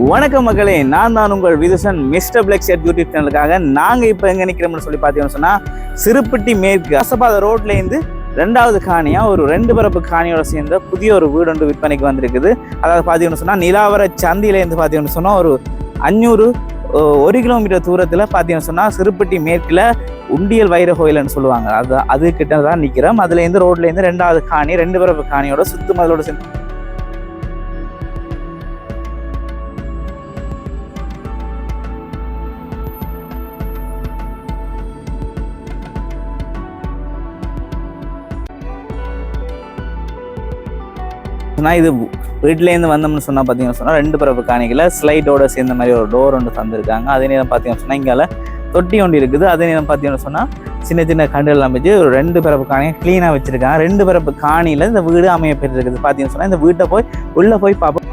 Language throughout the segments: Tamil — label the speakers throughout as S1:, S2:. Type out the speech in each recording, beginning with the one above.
S1: வணக்கம் மக்களே நான் தான் உங்கள் Vithusan mister flex ed YouTube சேனலுக்காக நாங்கள் இப்போ எங்கே நிற்கிறோம்னு சொல்லி பார்த்தீங்கன்னு சொன்னால் சிறுப்பட்டி மேற்கு அசபாத ரோட்லேருந்து ரெண்டாவது காணியாக ஒரு ரெண்டு பரப்பு காணியோட சேர்ந்த புதிய ஒரு வீடு ஒன்று விற்பனைக்கு வந்திருக்குது. அதாவது பார்த்தீங்கன்னு சொன்னால் நிலாவர சந்தியிலேருந்து பார்த்தீங்கன்னு சொன்னால் ஒரு அஞ்சூறு ஒரு கிலோமீட்டர் தூரத்தில் பார்த்தீங்கன்னு சொன்னால் சிறுப்பட்டி மேற்கில் உண்டியல் வைர கோயில்னு சொல்லுவாங்க. அது அது கிட்ட தான் நிற்கிறோம் அதுலேருந்து ரோட்லேருந்து ரெண்டாவது காணி ரெண்டு பரப்பு காணியோட சுத்து மதலோட சேர்ந்து பார்த்தீங்கன்னா இது வீட்டிலேருந்து வந்தோம்னு சொன்னால் பார்த்தீங்கன்னு சொன்னால் ரெண்டு பிறப்பு காணிகளை ஸ்லைடோட சேர்ந்த மாதிரி ஒரு டோர் ஒன்று தந்திருக்காங்க. அதே நேரம் பார்த்தீங்கன்னு சொன்னால் இங்கால தொட்டி ஒன்று இருக்குது. அதே நேரம் பார்த்தீங்கன்னு சொன்னால் சின்ன சின்ன கண்டுகள்லாம் வச்சு ஒரு ரெண்டு பிறப்பு காணியை க்ளீனாக வச்சுருக்காங்க. ரெண்டு பிறப்பு காணியில் இந்த வீடு அமைய இருக்குது பார்த்தீங்கன்னு சொன்னால் இந்த வீட்டை போய் உள்ளே போய் பார்ப்போம்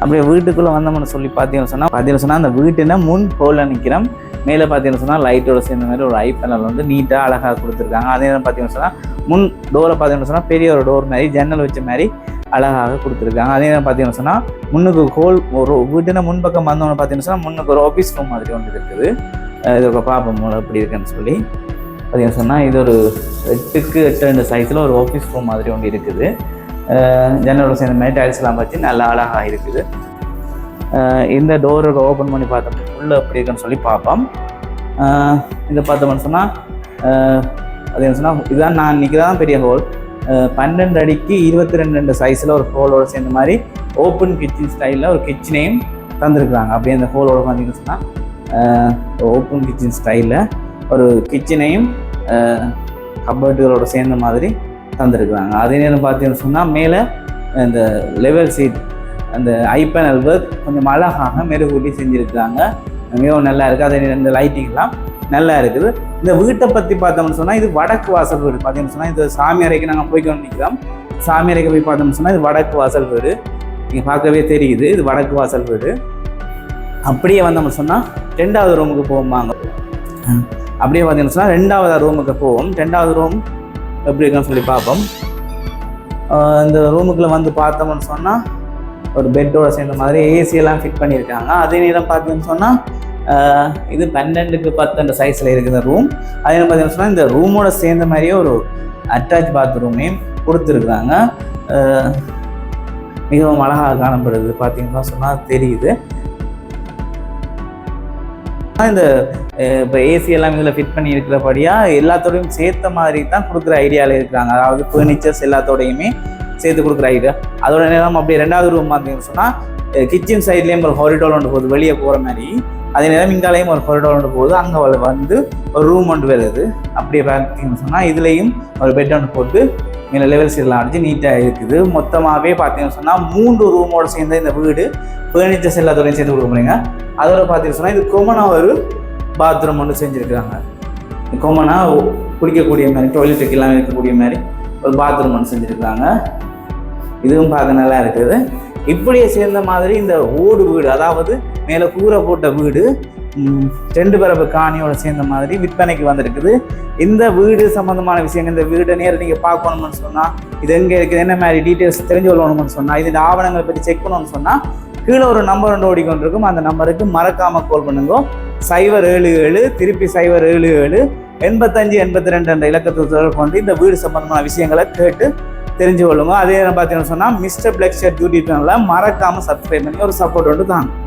S1: அப்படியே வீட்டுக்குள்ளே வந்தோம்னு சொல்லி பார்த்தீங்கன்னு சொன்னால் பார்த்தீங்கன்னு சொன்னால் அந்த வீட்டுனா முன் போல நிற்கிறோம் மேலே பார்த்தீங்கன்னு சொன்னால் லைட்டோட சேர்ந்த மாதிரி ஒரு ஐ பேனல் வந்து நீட்டாக அழகாக கொடுத்துருக்காங்க. அதே நேரம் பார்த்தீங்கன்னு சொன்னால் முன் டோரை பார்த்தீங்கன்னு சொன்னால் பெரிய ஒரு டோர் மாதிரி ஜன்னல் வச்ச மாதிரி அழகாக கொடுத்துருக்காங்க. அதே நேரம் பார்த்தீங்கன்னு சொன்னால் முன்னுக்கு ஹோல் ஒரு வீட்டுனா முன்பக்கம் வந்தோன்னு பார்த்தீங்கன்னு சொன்னால் முன்னுக்கு ஒரு ஆஃபீஸ் ரூம் மாதிரி ஒன்று இருக்குது. இது ஒரு பார்ப்போம் மூலம் எப்படி இருக்குன்னு சொல்லி பார்த்தீங்கன்னு சொன்னால் இது ஒரு எட்டுக்கு எட்டு ரெண்டு சைஸில் ஒரு ஆஃபீஸ் ரூம் மாதிரி ஒன்று இருக்குது. ஜன்னலோட சேர்ந்த மாதிரி டைல்ஸ்லாம் வச்சு நல்லா அழகாக இருக்குது. இந்த டோரை ஓப்பன் பண்ணி பார்த்தோம். உள்ளே எப்படி இருக்குன்னு சொல்லி பார்ப்போம். இதை பார்த்தோம்னு சொன்னால் அது என்ன சொன்னால் இதுதான் நான் இன்றைக்கி தான் பெரிய ஹோல் பன்னெண்டு அடிக்கு இருபத்தி ரெண்டு ரெண்டு சைஸில் ஒரு ஹோலோட சேர்ந்த மாதிரி ஓப்பன் கிச்சன் ஸ்டைலில் ஒரு கிச்சனையும் தந்துருக்குறாங்க. அப்படியே அந்த ஹோலோட பார்த்தீங்கன்னு சொன்னால் ஓப்பன் கிச்சன் ஸ்டைலில் ஒரு கிச்சனையும் கபர்டுகளோட சேர்ந்த மாதிரி தந்துருக்குறாங்க. அதே நேரம் பார்த்தீங்கன்னு சொன்னால் மேலே இந்த லெவல் சீட் அந்த ஐப்பேனல் ஒர்க் கொஞ்சம் அழகாக மெருகூட்டி செஞ்சுருக்காங்க மிகவும் நல்லா இருக்குது அதே இந்த லைட்டிங்லாம் நல்லா இருக்குது. இந்த வீட்டை பற்றி பார்த்தோம்னு சொன்னால் இது வடக்கு வாசல் வீடு பார்த்தீங்கன்னு சொன்னால் இது சாமி அறைக்கு நாங்கள் போய்க்கணும் நிற்கிறோம் சாமி அறைக்கு போய் பார்த்தோம்னு சொன்னால் இது வடக்கு வாசல் வீடு. நீங்கள் பார்க்கவே தெரியுது இது வடக்கு வாசல் வீடு. அப்படியே வந்தோம்னு சொன்னால் ரெண்டாவது ரூமுக்கு போவாங்க அப்படியே பார்த்தீங்கன்னு சொன்னால் ரெண்டாவது ரூமுக்கு போவோம். ரெண்டாவது ரூம் எப்படி இருக்குன்னு சொல்லி பார்ப்போம். இந்த ரூமுக்குள்ளே வந்து பார்த்தோம்னு சொன்னால் ஒரு பெட்டோட சேர்ந்த மாதிரி ஏசி எல்லாம் ஃபிட் பண்ணியிருக்காங்க. அதே நேரம் பார்த்தீங்கன்னு சொன்னால் இது பன்னெண்டுக்கு பத்து அந்த சைஸில் இருக்குது ரூம் அதே நேரம் பார்த்தீங்கன்னு சொன்னால் இந்த ரூமோட சேர்ந்த மாதிரியே ஒரு அட்டாச் பாத்ரூமையும் கொடுத்துருக்குறாங்க. ஆஹ் மிகவும் அழகாக காணப்படுது. பார்த்தீங்கன்னா சொன்னால் தெரியுது. இந்த இப்போ ஏசி எல்லாம் இதில் ஃபிட் பண்ணி இருக்கிறபடியாக எல்லாத்தோடையும் சேர்த்த மாதிரி தான் கொடுக்குற ஐடியாவில் இருக்கிறாங்க. அதாவது ஃபர்னிச்சர்ஸ் எல்லாத்தோடையுமே சேர்த்து கொடுக்குற ஐடியா அதோட நேரம் அப்படியே ரெண்டாவது ரூம் பார்த்தீங்கன்னு சொன்னால் கிச்சன் சைட்லேயும் ஒரு ஹாரிடோல் ஒன்று போகுது வெளியே போகிற மாதிரி. அதே நேரம் இங்காலையும் ஒரு ஹாரிடோல் ஒன்று போகுது அங்கே வந்து ஒரு ரூம் ஒன்று வருது. அப்படியே பார்த்தீங்கன்னு சொன்னால் இதுலேயும் ஒரு பெட் ஒன்று போட்டு மேலே லெவல் சீட்லாம் அடிச்சு நீட்டாக இருக்குது. மொத்தமாகவே பார்த்தீங்கன்னு சொன்னால் மூன்று ரூமோடு சேர்ந்த இந்த வீடு ஃபர்னிச்சர்ஸ் எல்லாத்தோடையும் சேர்த்து கொடுக்க போகிறீங்க அதோட பார்த்தீங்கன்னு சொன்னால் இது கொமனாக ஒரு பாத்ரூம் ஒன்று செஞ்சுருக்குறாங்க. கொமனாக குளிக்கக்கூடிய மாதிரி டாய்லெட்டுக்கு எல்லாம் இருக்கக்கூடிய மாதிரி ஒரு பாத்ரூம் ஒன்று செஞ்சுருக்கிறாங்க. இதுவும் பார்க்க நல்லா இருக்குது. இப்படியே சேர்ந்த மாதிரி இந்த ஓடு வீடு அதாவது மேலே கூரை போட்ட வீடு ரெண்டு பரப்பு காணியோட சேர்ந்த மாதிரி விற்பனைக்கு வந்திருக்குது. இந்த வீடு சம்மந்தமான விஷயங்கள் இந்த வீடை நேரம் நீங்கள் பார்க்கணும்னு சொன்னால் இது எங்கே இருக்குது என்ன மாதிரி டீட்டெயில்ஸ் தெரிஞ்சு கொள்ளணும்னு சொன்னால் இது ஆவணங்களை பற்றி செக் பண்ணணும்னு சொன்னால் கீழே ஒரு நம்பர் ஒன்று ஓடிக்கொண்டிருக்கும். அந்த நம்பருக்கு மறக்காமல் கால் பண்ணுங்க. சைவர் ஏழு ஏழு திருப்பி சைவர் ஏழு ஏழு எண்பத்தஞ்சு எண்பத்தி ரெண்டு என்ற இலக்கத்தை தொடர்பு கொண்டு இந்த வீடு சம்பந்தமான விஷயங்களை கேட்டு தெரிஞ்சு கொள்ளுங்க அதே நேரம் பார்த்தீங்கன்னு சொன்னால் மிஸ்டர் பிளக் ஷர்ட் யூடியூப் சேனலில் மறக்காமல் சப்ஸ்கிரைப் பண்ணி ஒரு சப்போர்ட் வந்து தாங்க